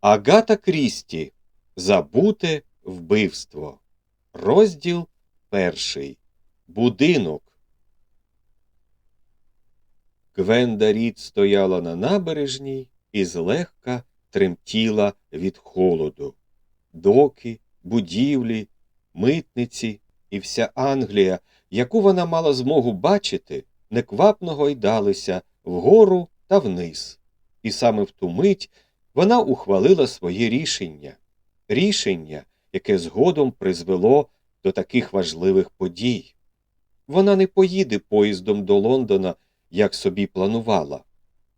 Агата Крісті Забуте вбивство. Розділ перший. Будинок. Гвенда Рід стояла на набережній і злегка тремтіла від холоду. Доки, будівлі, митниці і вся Англія, яку вона мала змогу бачити, неквапно гойдалися вгору та вниз. І саме в ту мить вона ухвалила своє рішення. Рішення, яке згодом призвело до таких важливих подій. Вона не поїде поїздом до Лондона, як собі планувала.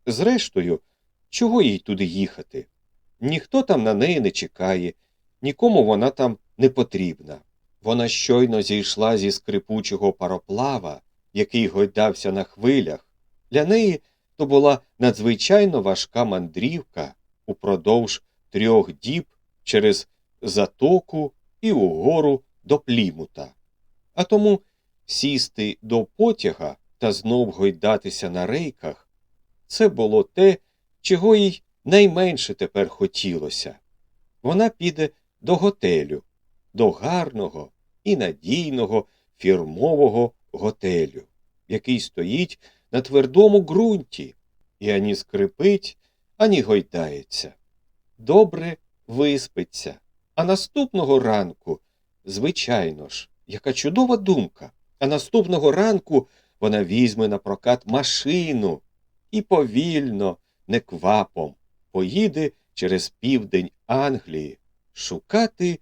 Зрештою, чого їй туди їхати? Ніхто там на неї не чекає, нікому вона там не потрібна. Вона щойно зійшла зі скрипучого пароплава, який гойдався на хвилях. Для неї то була надзвичайно важка мандрівка упродовж трьох діб через затоку і угору до плімута. А тому сісти до потяга та знов гойдатися на рейках це було те, чого їй найменше тепер хотілося. Вона піде до готелю, до гарного і надійного фірмового готелю, який стоїть на твердому ґрунті і ані скрипить, ані гойдається. Добре виспиться. А наступного ранку, звичайно ж, яка чудова думка, а наступного ранку вона візьме на прокат машину і повільно, неквапом, поїде через південь Англії шукати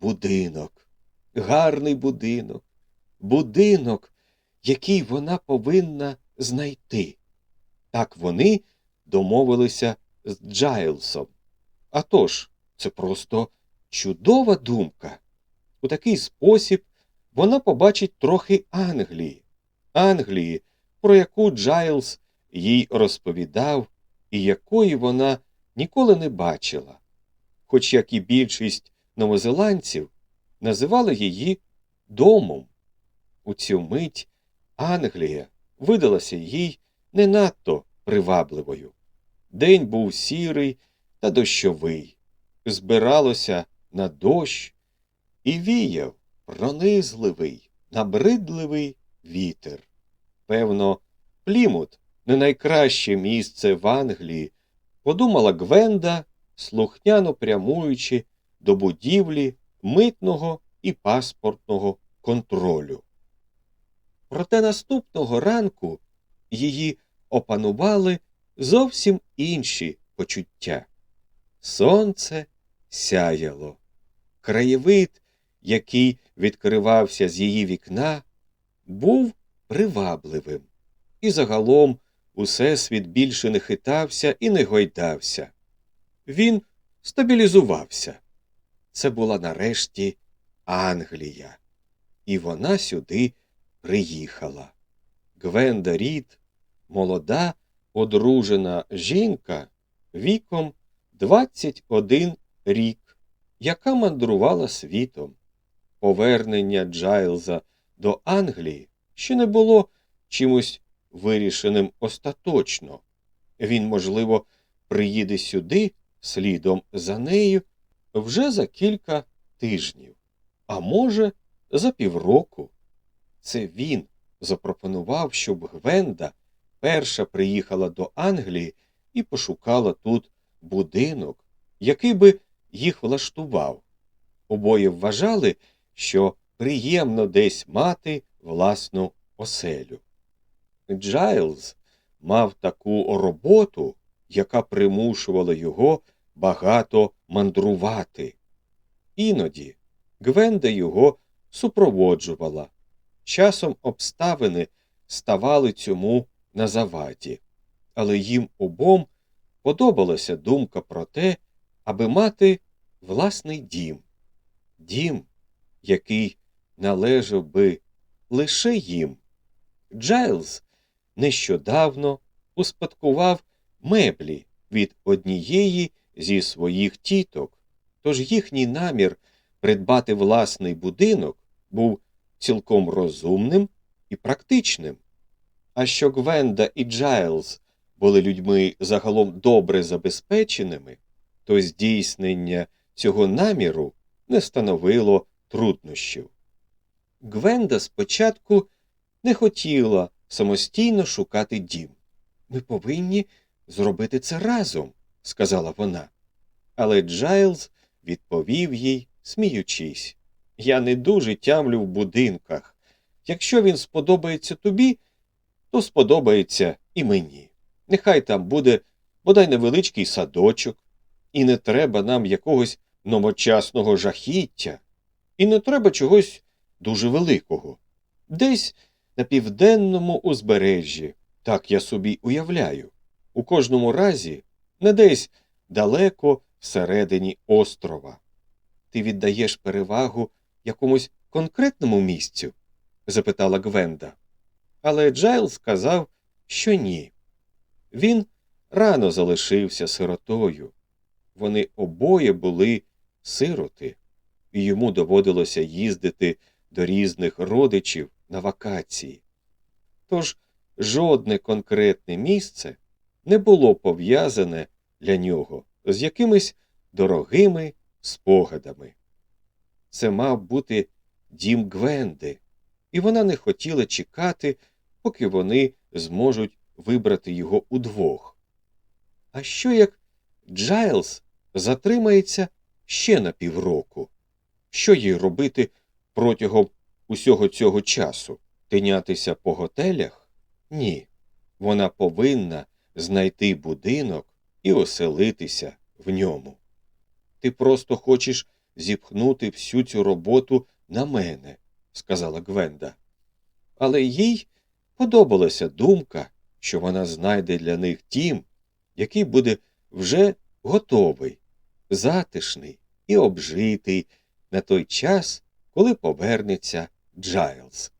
будинок, гарний будинок, будинок, який вона повинна знайти. Так вони домовилися з Джайлсом. А тож, це просто чудова думка. У такий спосіб вона побачить трохи Англії, Англії, про яку Джайлс їй розповідав і якої вона ніколи не бачила, хоч, як і більшість новозеландців, називали її домом. У цю мить Англія видалася їй не надто привабливою. День був сірий та дощовий, збиралося на дощ і віяв пронизливий, набридливий вітер. Певно, Плімут не найкраще місце в Англії, подумала Гвенда, слухняно прямуючи до будівлі митного і паспортного контролю. Проте наступного ранку її опанували зовсім інші почуття. Сонце сяяло. Краєвид, який відкривався з її вікна, був привабливим, і загалом усесвіт більше не хитався і не гойдався. Він стабілізувався. Це була нарешті Англія, і вона сюди приїхала. Гвенда Рід, молода, одружена жінка віком 21 рік, яка мандрувала світом. Повернення Джайлза до Англії ще не було чимось вирішеним остаточно. Він, можливо, приїде сюди слідом за нею вже за кілька тижнів, а може, за півроку. Це він запропонував, щоб Гвенда перша приїхала до Англії і пошукала тут будинок, який би їх влаштував. Обоє вважали, що приємно десь мати власну оселю. Джайлз мав таку роботу, яка примушувала його багато мандрувати. Іноді Гвенда його супроводжувала. Часом обставини ставали цьому на заваді, але їм обом подобалася думка про те, аби мати власний дім, дім, який належав би лише їм. Джайлз нещодавно успадкував меблі від однієї зі своїх тіток, тож їхній намір придбати власний будинок був цілком розумним і практичним. А що Гвенда і Джайлз були людьми загалом добре забезпеченими, то здійснення цього наміру не становило труднощів. Гвенда спочатку не хотіла самостійно шукати дім. Ми повинні зробити це разом, сказала вона. Але Джайлз відповів їй, сміючись. Я не дуже тямлю в будинках. Якщо він сподобається тобі, то сподобається і мені. Нехай там буде бодай невеличкий садочок, і не треба нам якогось новочасного жахіття, і не треба чогось дуже великого. Десь на південному узбережжі, так я собі уявляю. У кожному разі не десь далеко всередині острова. Ти віддаєш перевагу якомусь конкретному місцю? запитала Гвенда. Але Джайл сказав, що ні. Він рано залишився сиротою. Вони обоє були сироти, і йому доводилося їздити до різних родичів на вакації. Тож жодне конкретне місце не було пов'язане для нього з якимись дорогими спогадами. Це мав бути дім Гвенди, і вона не хотіла чекати, поки вони зможуть вибрати його удвох. А що як Джайлз затримається ще на півроку? Що їй робити протягом усього цього часу? Тинятися по готелях? Ні. Вона повинна знайти будинок і оселитися в ньому. Ти просто хочеш зіпхнути всю цю роботу на мене, сказала Гвенда. Але їй подобалася думка, що вона знайде для них дім, який буде вже готовий, затишний і обжитий на той час, коли повернеться Джайлз.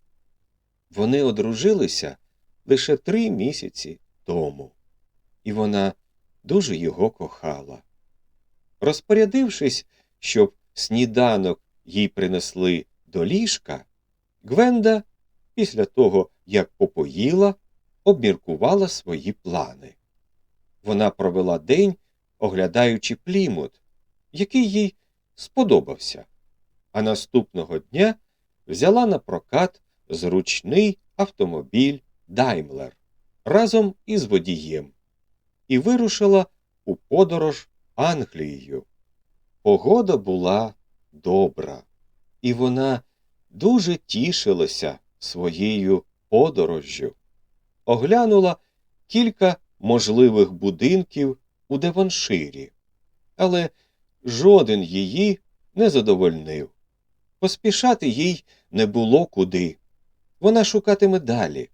Вони одружилися лише три місяці тому, і вона дуже його кохала. Розпорядившись, щоб сніданок їй принесли до ліжка, Гвенда, після того, як попоїла, обміркувала свої плани. Вона провела день, оглядаючи плімут, який їй сподобався, а наступного дня взяла на прокат зручний автомобіль Даймлер разом із водієм і вирушила у подорож Англією. Погода була добра, і вона дуже тішилася своєю подорожжю. Оглянула кілька можливих будинків у Деванширі, але жоден її не задовольнив. Поспішати їй не було куди. Вона шукатиме далі.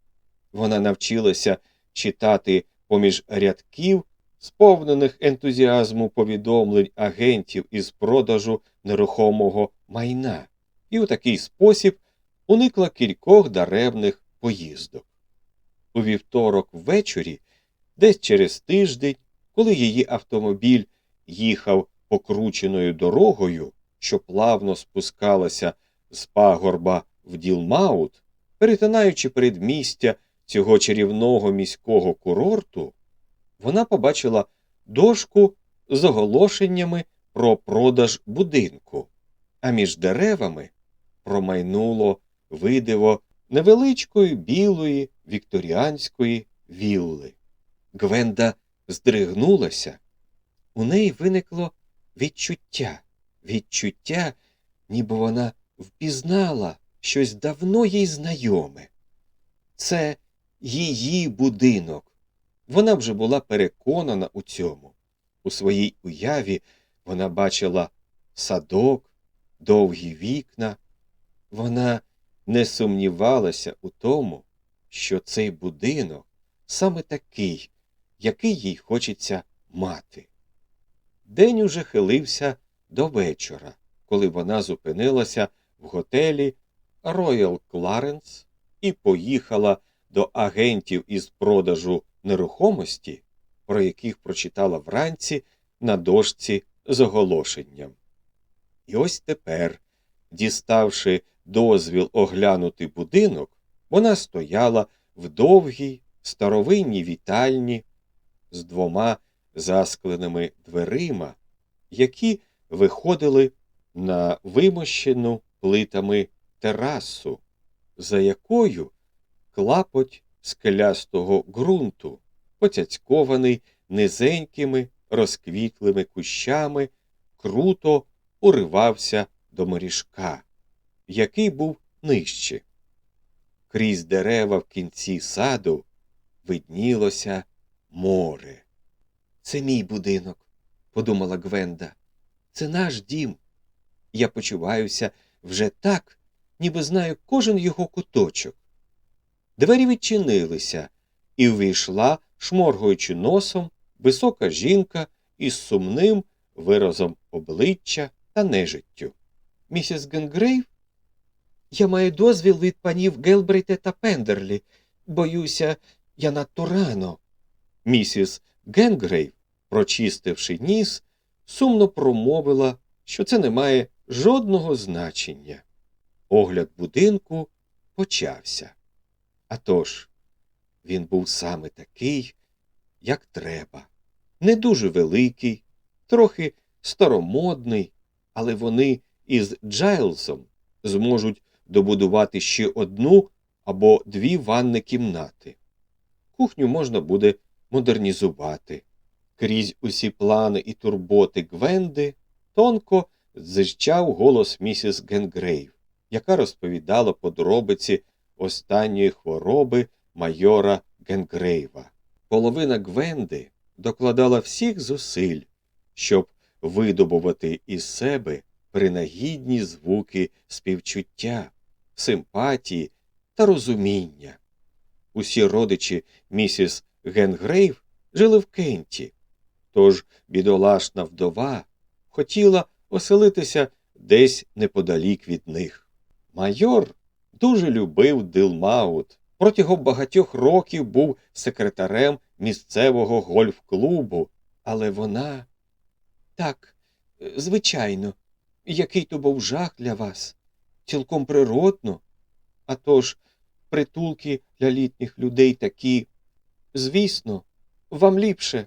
Вона навчилася читати поміж рядків, сповнених ентузіазму повідомлень агентів із продажу нерухомого майна, і у такий спосіб уникла кількох даремних поїздок. У вівторок ввечері, десь через тиждень, коли її автомобіль їхав покрученою дорогою, що плавно спускалася з пагорба в Ділмаут, перетинаючи передмістя цього чарівного міського курорту, вона побачила дошку з оголошеннями про продаж будинку, а між деревами промайнуло видиво невеличкої білої вікторіанської вілли. Гвенда здригнулася. У неї виникло відчуття, відчуття, ніби вона впізнала щось давно їй знайоме. Це її будинок. Вона вже була переконана у цьому. У своїй уяві вона бачила садок, довгі вікна. Вона не сумнівалася у тому, що цей будинок саме такий, який їй хочеться мати. День уже хилився до вечора, коли вона зупинилася в готелі Royal Clarence і поїхала до агентів із продажу нерухомості, про яких прочитала вранці на дошці з оголошенням. І ось тепер, діставши дозвіл оглянути будинок, вона стояла в довгій старовинній вітальні з двома заскленими дверима, які виходили на вимощену плитами терасу, за якою клапоть скелястого ґрунту, поцяцькований низенькими розквітлими кущами, круто уривався до моріжка, який був нижче. Крізь дерева в кінці саду виднілося море. Це мій будинок, подумала Гвенда. Це наш дім. Я почуваюся вже так, ніби знаю кожен його куточок. Двері відчинилися, і увійшла, шморгуючи носом, висока жінка із сумним виразом обличчя та нежиттю. Місіс Генгрейв? Я маю дозвіл від панів Гелбрейте та Пендерлі. Боюся, я надто рано. Місіс Генгрейв, прочистивши ніс, сумно промовила, що це не має жодного значення. Огляд будинку почався. А тож, він був саме такий, як треба. Не дуже великий, трохи старомодний, але вони із Джайлсом зможуть добудувати ще одну або дві ванни кімнати. Кухню можна буде модернізувати. Крізь усі плани і турботи Гвенди тонко зищав голос місіс Генгрейв, яка розповідала подробиці останньої хвороби майора Генгрейва. Половина Гвенди докладала всіх зусиль, щоб видобувати із себе принагідні звуки співчуття, симпатії та розуміння. Усі родичі місіс Генгрейв жили в Кенті, тож бідолашна вдова хотіла оселитися десь неподалік від них. Майор дуже любив Дилмаут. Протягом багатьох років був секретарем місцевого гольф-клубу, але вона так, звичайно, який то був жах для вас, цілком природно. А тож, притулки для літніх людей такі, звісно, вам ліпше.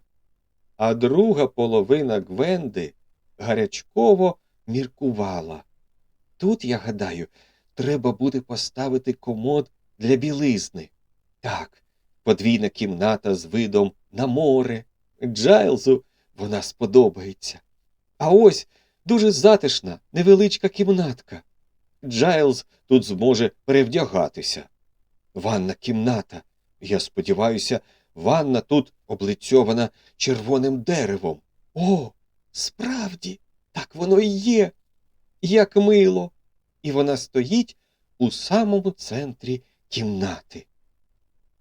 А друга половина Гвенди гарячково міркувала. Тут, я гадаю, треба буде поставити комод для білизни. Так, подвійна кімната з видом на море. Джайлзу вона сподобається. А ось дуже затишна, невеличка кімнатка. Джайлз тут зможе перевдягатися. Ванна кімната. Я сподіваюся, ванна тут облицьована червоним деревом. О, справді, так воно і є. Як мило. І вона стоїть у самому центрі кімнати.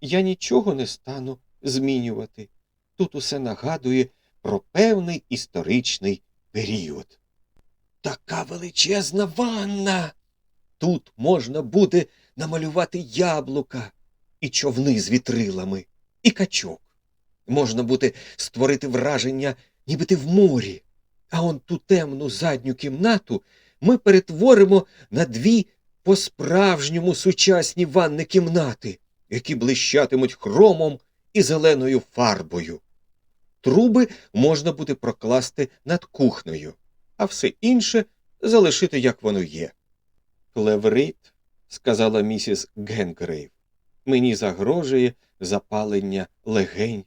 Я нічого не стану змінювати. Тут усе нагадує про певний історичний період. Така величезна ванна. Тут можна буде намалювати яблука і човни з вітрилами, і качок. Можна буде створити враження, ніби ти в морі. А он ту темну задню кімнату ми перетворимо на дві по-справжньому сучасні ванни кімнати, які блищатимуть хромом і зеленою фарбою. Труби можна буде прокласти над кухнею, а все інше залишити, як воно є. Клеврит, сказала місіс Генгрейв, мені загрожує запалення легень.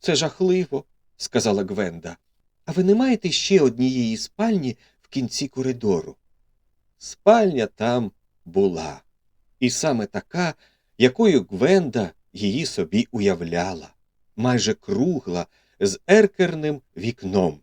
Це жахливо, сказала Гвенда. А ви не маєте ще однієї спальні в кінці коридору? Спальня там була, і саме така, якою Гвенда її собі уявляла, майже кругла, з еркерним вікном.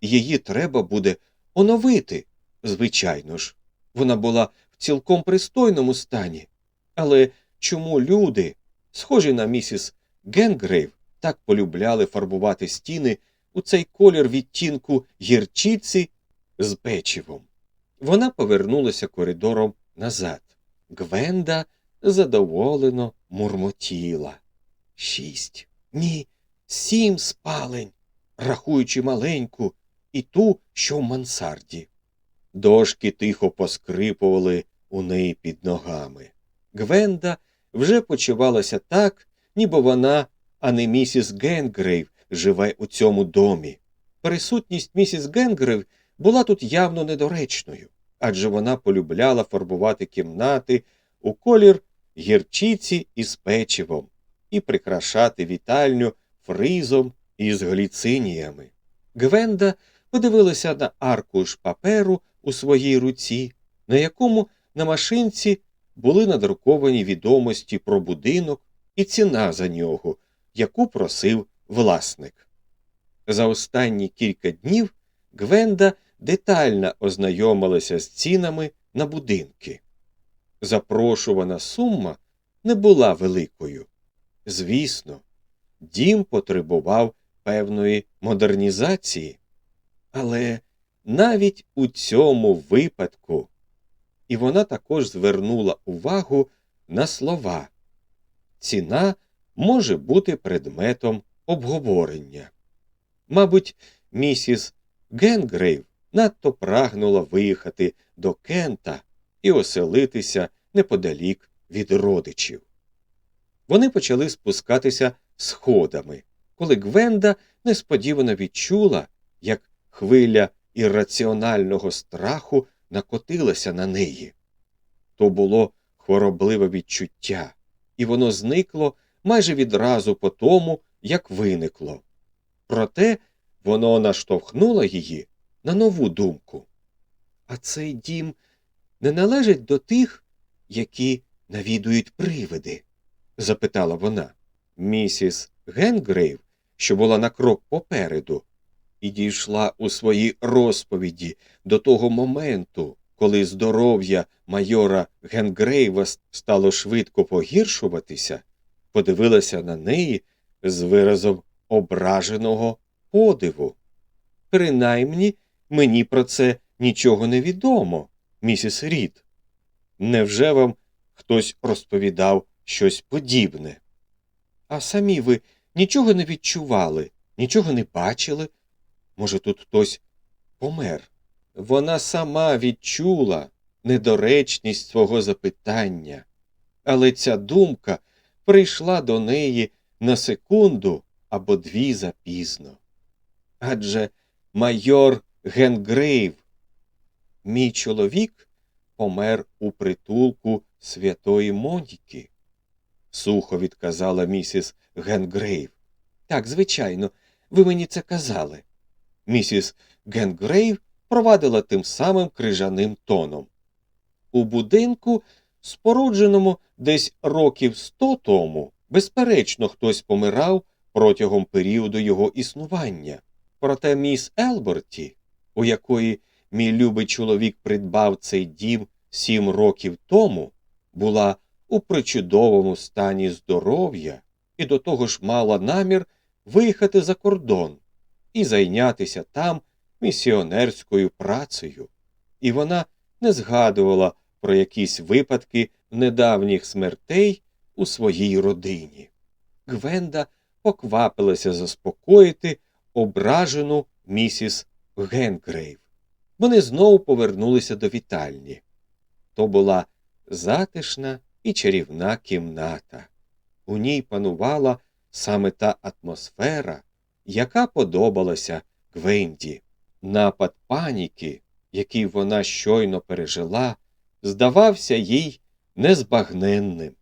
Її треба буде оновити, звичайно ж. Вона була в цілком пристойному стані. Але чому люди, схожі на місіс Генгрейв, так полюбляли фарбувати стіни у цей колір відтінку гірчиці з печивом? Вона повернулася коридором назад. Гвенда задоволено мурмотіла. Шість. Ні, сім спалень, рахуючи маленьку і ту, що в мансарді. Дошки тихо поскрипували у неї під ногами. Гвенда вже почувалася так, ніби вона, а не місіс Генгрейв, живе у цьому домі. присутність місіс Генгрев була тут явно недоречною, адже вона полюбляла фарбувати кімнати у колір гірчиці із печивом і прикрашати вітальню фризом із гліциніями. Гвенда подивилася на аркуш паперу у своїй руці, на якому на машинці були надруковані відомості про будинок і ціна за нього, яку просив власник. За останні кілька днів Гвенда детально ознайомилася з цінами на будинки. Запрошувана сума не була великою. Звісно, дім потребував певної модернізації, але навіть у цьому випадку і вона також звернула увагу на слова ціна може бути предметом обговорення. Мабуть, місіс Генгрейв надто прагнула виїхати до Кента і оселитися неподалік від родичів. Вони почали спускатися сходами, коли Гвенда несподівано відчула, як хвиля ірраціонального страху накотилася на неї. То було хворобливе відчуття, і воно зникло майже відразу по тому, як виникло. Проте воно наштовхнуло її на нову думку. А цей дім не належить до тих, які навідують привиди? запитала вона. Місіс Генгрейв, що була на крок попереду, і дійшла у своїй розповіді до того моменту, коли здоров'я майора Генгрейва стало швидко погіршуватися, подивилася на неї з виразом ображеного подиву. Принаймні мені про це нічого не відомо, місіс Рід. Невже вам хтось розповідав щось подібне? А самі ви нічого не відчували, нічого не бачили? Може, тут хтось помер? Вона сама відчула недоречність свого запитання, але ця думка прийшла до неї на секунду або дві запізно. Адже майор Генгрейв, мій чоловік, помер у притулку святої Моніки, сухо відказала місіс Генгрейв. Так, звичайно, ви мені це казали. Місіс Генгрейв провадила тим самим крижаним тоном. У будинку, спорудженому десь років сто тому, безперечно, хтось помирав протягом періоду його існування. Проте міс Елборті, у якої мій любий чоловік придбав цей дім сім років тому, була у причудовому стані здоров'я і до того ж мала намір виїхати за кордон і зайнятися там місіонерською працею, і вона не згадувала про якісь випадки недавніх смертей у своїй родині. Гвенда поквапилася заспокоїти ображену місіс Генгрейв. Вони знову повернулися до вітальні. То була затишна і чарівна кімната. У ній панувала саме та атмосфера, яка подобалася Гвенді. Напад паніки, який вона щойно пережила, здавався їй незбагненним.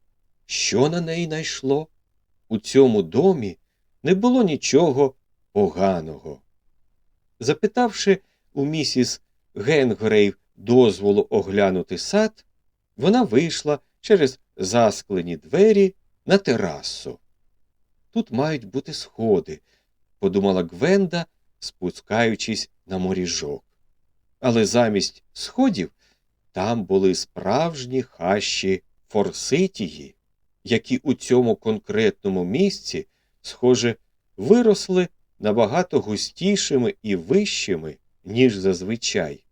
Що на неї найшло? У цьому домі не було нічого поганого. Запитавши у місіс Генгрейв дозволу оглянути сад, вона вийшла через засклені двері на терасу. Тут мають бути сходи, подумала Гвенда, спускаючись на моріжок. Але замість сходів там були справжні хащі форситії, які у цьому конкретному місці, схоже, виросли набагато густішими і вищими, ніж зазвичай,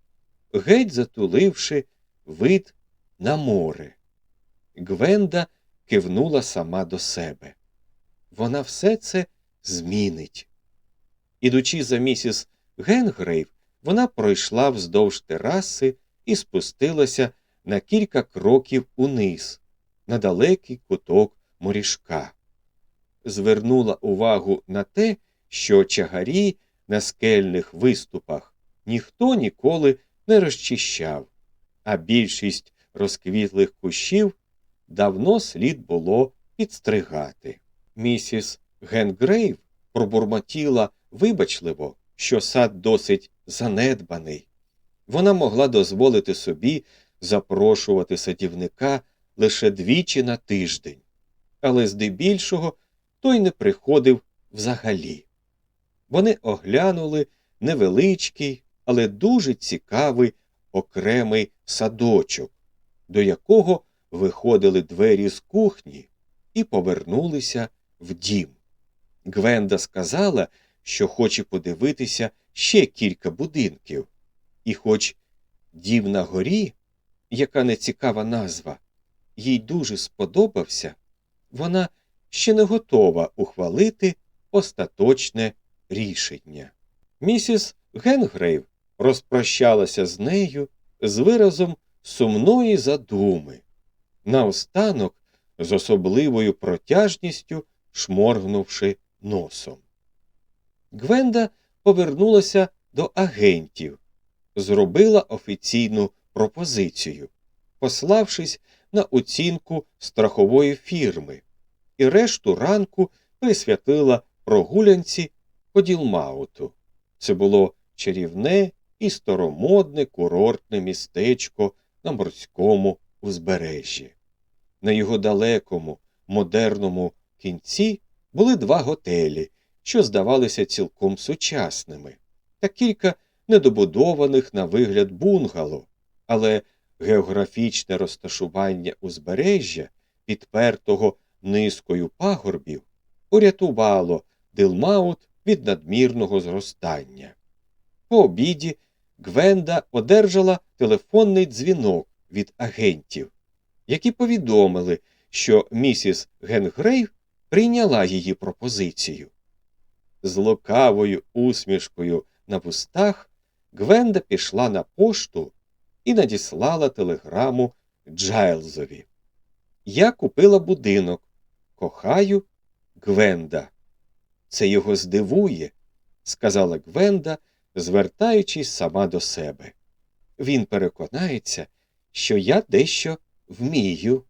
геть затуливши вид на море. Гвенда кивнула сама до себе. Вона все це змінить. Ідучи за місіс Генгрейв, вона пройшла вздовж тераси і спустилася на кілька кроків униз, на далекий куток морішка. Звернула увагу на те, що чагарі на скельних виступах ніхто ніколи не розчищав, а більшість розквітлих кущів давно слід було підстригати. Місіс Генгрейв пробурмотіла вибачливо, що сад досить занедбаний. Вона могла дозволити собі запрошувати садівника лише двічі на тиждень, але здебільшого той не приходив взагалі. Вони оглянули невеличкий, але дуже цікавий окремий садочок, до якого виходили двері з кухні і повернулися в дім. Гвенда сказала, що хоче подивитися ще кілька будинків, і хоч дім на горі, яка нецікава назва, їй дуже сподобався, вона ще не готова ухвалити остаточне рішення. Місіс Генгрейв розпрощалася з нею з виразом сумної задуми, наостанок з особливою протяжністю шморгнувши носом. Гвенда повернулася до агентів, зробила офіційну пропозицію, пославшись на оцінку страхової фірми, і решту ранку присвятила прогулянці по Ділмауту. Це було чарівне і старомодне курортне містечко на морському узбережжі. На його далекому, модерному кінці були два готелі, що здавалися цілком сучасними, та кілька недобудованих на вигляд бунгало, але географічне розташування узбережжя, підпертого низкою пагорбів, урятувало Дилмаут від надмірного зростання. По обіді Гвенда одержала телефонний дзвінок від агентів, які повідомили, що місіс Генгрейв прийняла її пропозицію. З лукавою усмішкою на вустах Гвенда пішла на пошту і надіслала телеграму Джайлзові. Я купила будинок. Кохаю Гвенда. Це його здивує, сказала Гвенда, звертаючись сама до себе. Він переконається, що я дещо вмію.